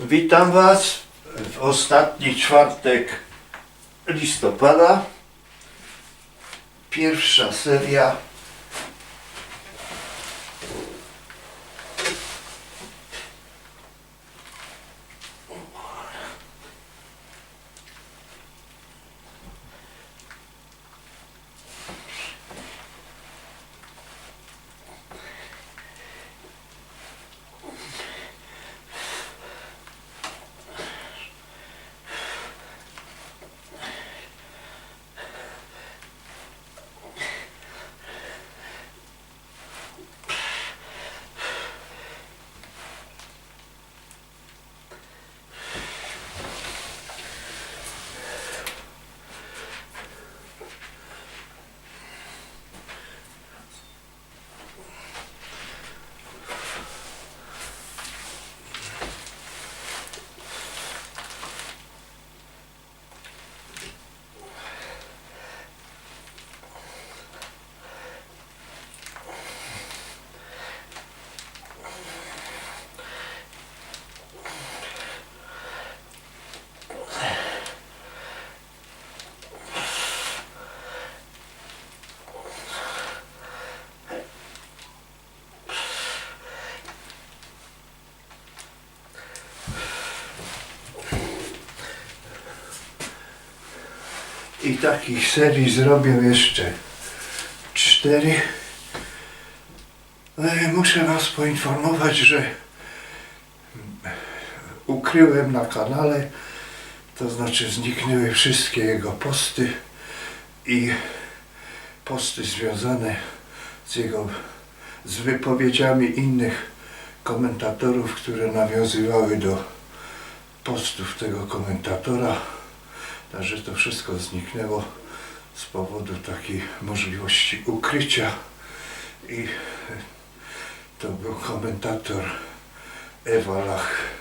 Witam Was w ostatni czwartek listopada. Pierwsza seria. I takich serii zrobię jeszcze cztery. E, Muszę Was poinformować, że ukryłem na kanale, to znaczy zniknęły wszystkie jego posty i posty związane z jego z wypowiedziami innych komentatorów, które nawiązywały do postów tego komentatora. Także to wszystko zniknęło z powodu takiej możliwości ukrycia i to był komentator Ewa Lach.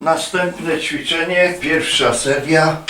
Następne ćwiczenie, pierwsza seria.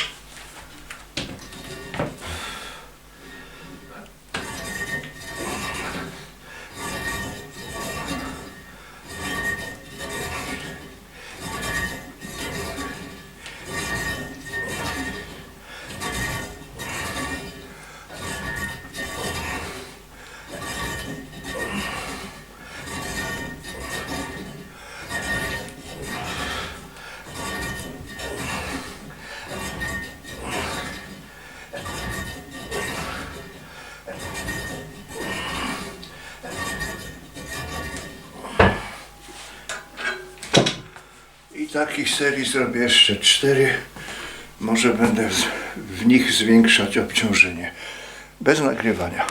Takich serii zrobię jeszcze cztery. Może będę w, nich zwiększać obciążenie. Bez nagrywania.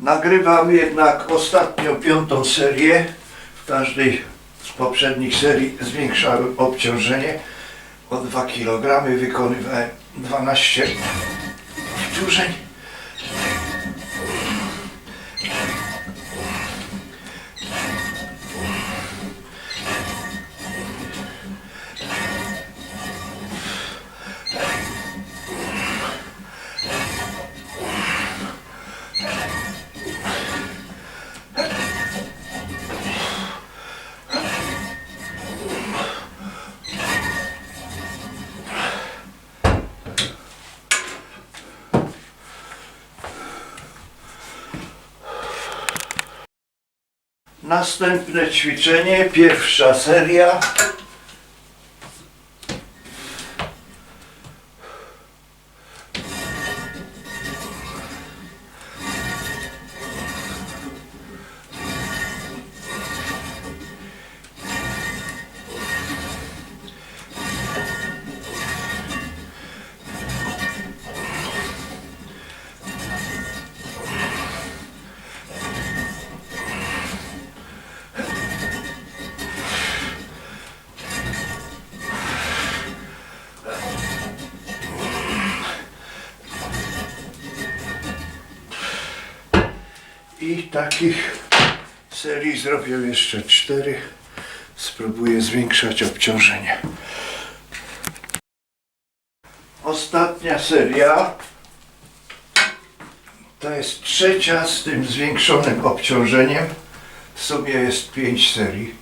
Nagrywam jednak ostatnią piątą serię. W każdej z poprzednich serii zwiększałem obciążenie. O 2 kg wykonywałem 12 powtórzeń. Następne ćwiczenie, pierwsza seria. Takich serii zrobię jeszcze cztery. Spróbuję zwiększać obciążenie. Ostatnia seria. To jest trzecia z tym zwiększonym obciążeniem. W sobie jest pięć serii.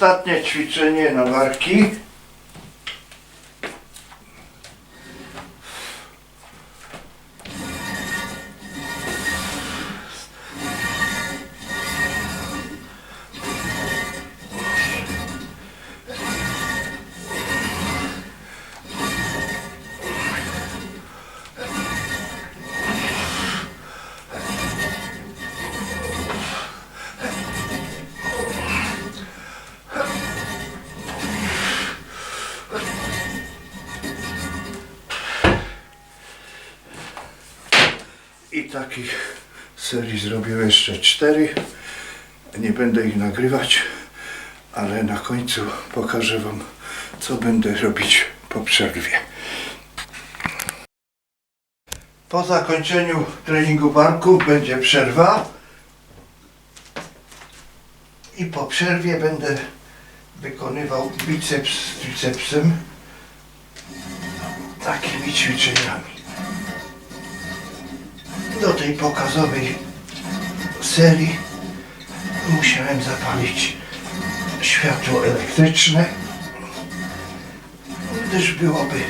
Ostatnie ćwiczenie na barki. Takich serii zrobię jeszcze cztery. Nie będę ich nagrywać, ale na końcu pokażę Wam, co będę robić po przerwie. Po zakończeniu treningu barku będzie przerwa. I po przerwie będę wykonywał biceps z tricepsem takimi ćwiczeniami do tej pokazowej serii musiałem zapalić światło elektryczne, gdyż byłoby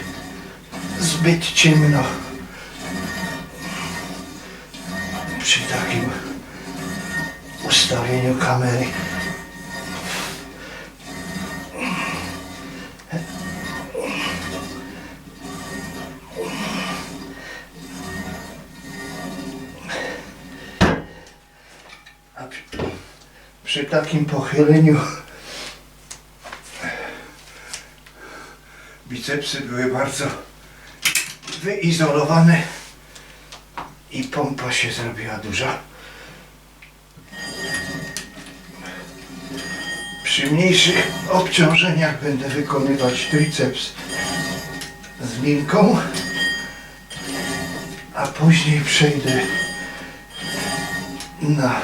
zbyt ciemno przy takim ustawieniu kamery. Przy takim pochyleniu bicepsy były bardzo wyizolowane i pompa się zrobiła duża. Przy mniejszych obciążeniach będę wykonywać triceps z linką, a później przejdę na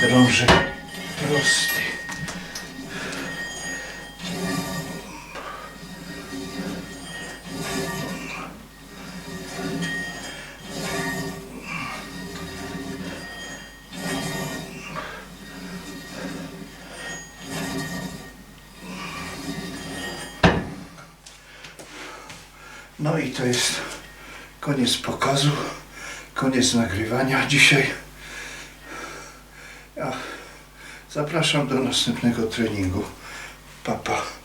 drążek prosty. No i to jest koniec pokazu, koniec nagrywania dzisiaj. Zapraszam do następnego treningu. Papa. Pa.